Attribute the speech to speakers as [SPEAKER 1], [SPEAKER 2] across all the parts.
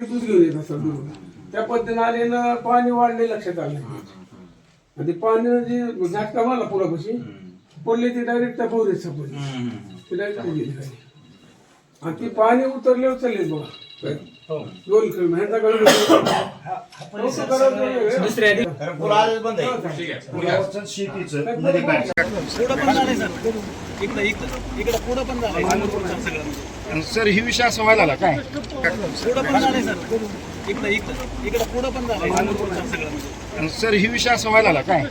[SPEAKER 1] दूध घेऊन येत असतात दूध त्या पद्धतीनं आलेलं पाणी वाढले लक्षात आलं. आणि ते पाणी जी झटका मारला पुरापाशी पडले ते डायरेक्ट त्या बोरीत सापडले ते डायरेक्ट आणि ती पाणी उतरले उचलले बघा. दोन ह्यांचा दुसऱ्या
[SPEAKER 2] सर. इकडं इकडं इकडं पुढं पण झालंय नागपूरचं सगळं
[SPEAKER 3] सर ही विषय असं व्हायला काय?
[SPEAKER 2] पुढं पण झालंय सर. इकडं इकडं इकडं पुढं पण झालंय नागपूरचं सगळं
[SPEAKER 3] सर ही विषय असं व्हायला काय?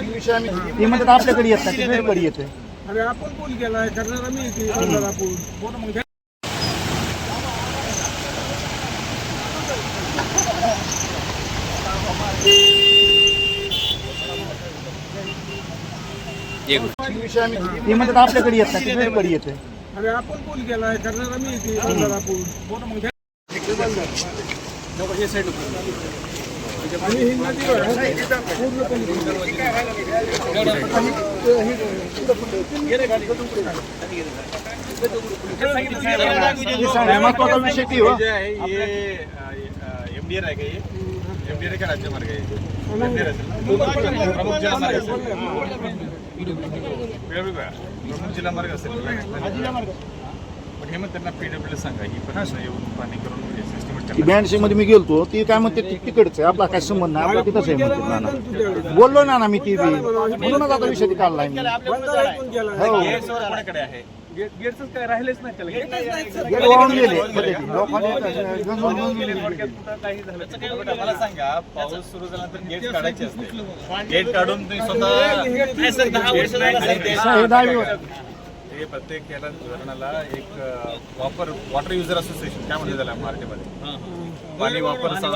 [SPEAKER 3] ही विषय आम्ही ते म्हणतात आपल्याकडे येत नाही येते
[SPEAKER 1] अरे आपण बोल केलाय. करणारा आपण बोल मग
[SPEAKER 3] ही विषय आम्ही ते म्हणतात आपल्याकडे येत नाही ते वेगळीकडे येते
[SPEAKER 1] अरे आपण बोल केलाय? करणारा मी ते करणार आपण. बोल मग? आणि ही नदी
[SPEAKER 3] महत्त्वाचा विषय ती हो?
[SPEAKER 4] जे आहे हे एमडीआर आहे का हे? एमडीआर का राज्य मार्ग आहे. MDR असेल ना? प्रमुख जिल्हा मार्ग असेल वेगवेगळा. प्रमुख जिल्हा मार्ग असेल पण हे मग त्यांना पीडब्ल्यू सांगा. ही पण येऊन पाणी करून सिस्टमेट
[SPEAKER 3] ती ब्याऐंशी मध्ये मी गेलतो. ती काय म्हणते तिकडचं आपला काय संबंध नाही. आपला तिथंच आहे म्हणते. नाना. बोललो ना ना मी ती बी. म्हणूनच आता विषय ती काढलाय मी. हो
[SPEAKER 4] आहे. गेटच काय राहिलेच नाही त्याला.
[SPEAKER 3] गेट वाहून गेले मध्ये ती. लोकांनी गंजून गंजून गेले.
[SPEAKER 4] काही झालं मला सांगा पाऊस सुरू झाल्यानंतर गेट काढायचे असते. गेट काढून तुम्ही स्वतः
[SPEAKER 2] दहा वर्ष ते.
[SPEAKER 3] हे.
[SPEAKER 4] हे प्रत्येक याला धरणाला एक वापर वॉटर युजर असोसिएशन काय म्हणते त्याला मराठीमध्ये? पाणी वापर असं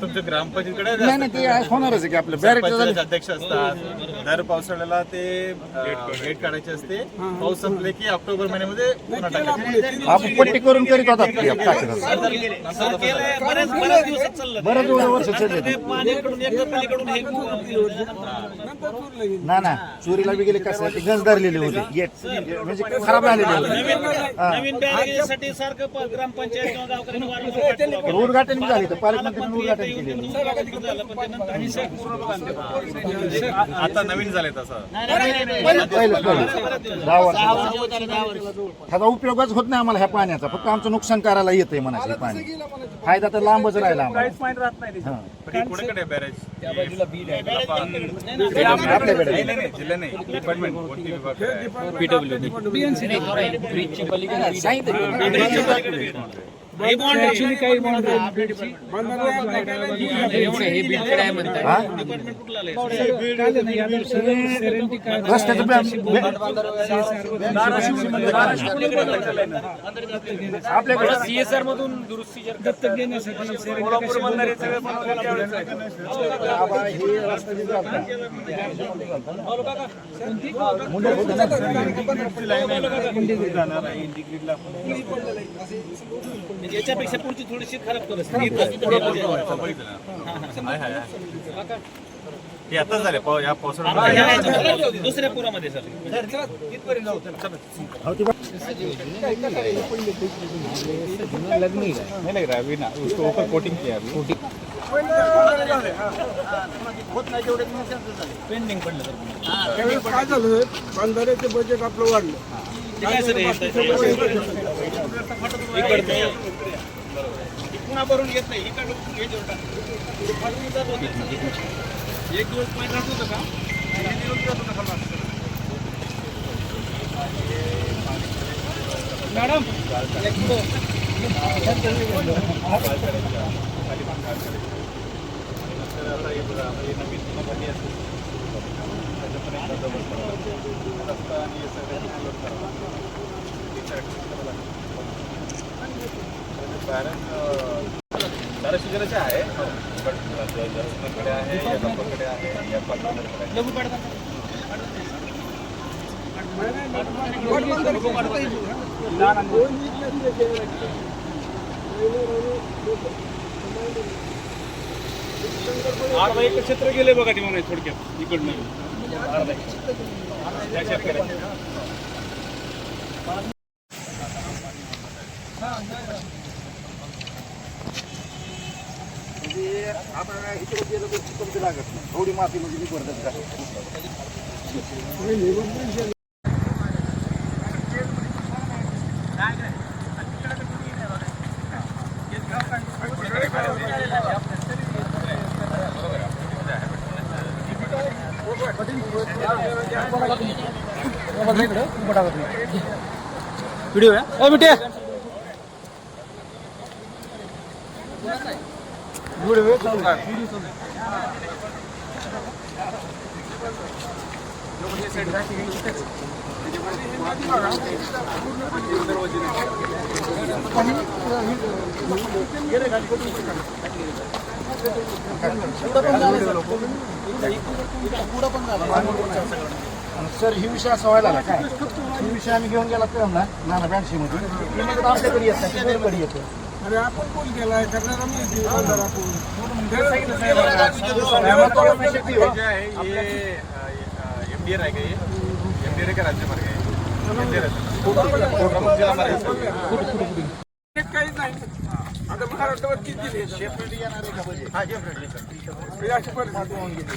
[SPEAKER 4] तुमच्या ग्रामपंचायतीकडे
[SPEAKER 3] नाही नाही ते होणारच आहे की आपलं बॅरेक्ट
[SPEAKER 4] सरपंचाचे अध्यक्ष असतात. दर पावसाळ्याला ते गेट काढायचे. असते. पाऊस संपले की ऑक्टोबर महिन्यामध्ये
[SPEAKER 3] आपण पट्टी करून करीत होतात की टाकतात.
[SPEAKER 2] सर केलंय. बऱ्याच बऱ्याच दिवसात चाललं.
[SPEAKER 3] बरेच वेळ वर्ष चालले
[SPEAKER 2] ते पाण्याकडून एकदा पलीकडून हे
[SPEAKER 3] ना ना चोरीला बी गेले कसं ते गंज धरलेले होते. गेट म्हणजे खराब झालेले होते.
[SPEAKER 2] नवीन बॅरेजसाठी सारखं प- ग्रामपंचायत किंवा गावकऱ्यांनी वारंवार पाठपुरावा
[SPEAKER 3] तर उद्घाटन झाले तर पालकमंत्र्यांनी उद्घाटन
[SPEAKER 2] नंतर
[SPEAKER 4] आता नवीन झाले तसं
[SPEAKER 3] पहिलं पहिलं दहा वर्ष. ह्याचा उपयोगच होत नाही आम्हाला ह्या पाण्याचा. फक्त आमचं नुकसान करायला येतंय म्हणायचं हे पाणी. फायदा तर लांबच राहिला आम्हाला.
[SPEAKER 4] पण हे कुणाकडे बॅरेज? नाही नाही नाही, जिल्हा नाही. डिपार्टमेंट विभाग? आहे?
[SPEAKER 2] आहे.
[SPEAKER 3] हा? बॅ- बॅ- आपल्याकडे
[SPEAKER 2] सीएसआर मधून दुरुस्ती जर दत्तक घेण्यासाठी याच्यापेक्षा पुढची थोडीशी खराब.
[SPEAKER 4] हे आता झाले पाव- या पावसाळ्यात
[SPEAKER 2] दुसऱ्या पुरामध्ये सर
[SPEAKER 4] नहीं लग रहा है अभी ना उसको ऊपर कोटिंग किया अभी
[SPEAKER 2] पेंडिंग पडलं सर
[SPEAKER 1] काय झालं? बंधाऱ्याचे बजेट आपलं वाढलं
[SPEAKER 2] ते काय सर हे? इकडचं पुन्हा भरून घेत नाही इकडं जोड टाक. एक दिवस पाणी राहत होतं का हे दिवस जात होतं खाली असं. मॅडम एक मिनिट.
[SPEAKER 4] धाराशिवचे आहे पण जरसकडे आहे या लोकांकडे आहे या पाटलांकडे आहे
[SPEAKER 2] लघु पाडता अर्धा एक क्षेत्र गेले बघा ते म्हणाय थोडक्यात इकडनं अर्धा एक. त्या
[SPEAKER 3] इकडे गेलं तर लागत नाही थोडी माती म्हणजे निबडत का
[SPEAKER 2] व्हिडिओ आहे मिठे!
[SPEAKER 3] सर ही विषय असा व्हायला लागला. काय ही विषय आम्ही घेऊन गेला तर ना नाना बँडशी मध्ये. आमच्याकडे म्हणतात येत नाही येतो
[SPEAKER 1] अरे आपण कोण केलाय करणारा मी आमदार आपण
[SPEAKER 4] जे आहे हे एमडीआर आहे का हे एमडीआर का राज्य मार्ग आहे एमडीआर प्रमुख जिल्हा मार्ग आहे.
[SPEAKER 1] हे काहीच नाही आता महाराष्ट्रावर किती दिले
[SPEAKER 3] हा जे
[SPEAKER 1] अशी परिस्थिती होऊन गेली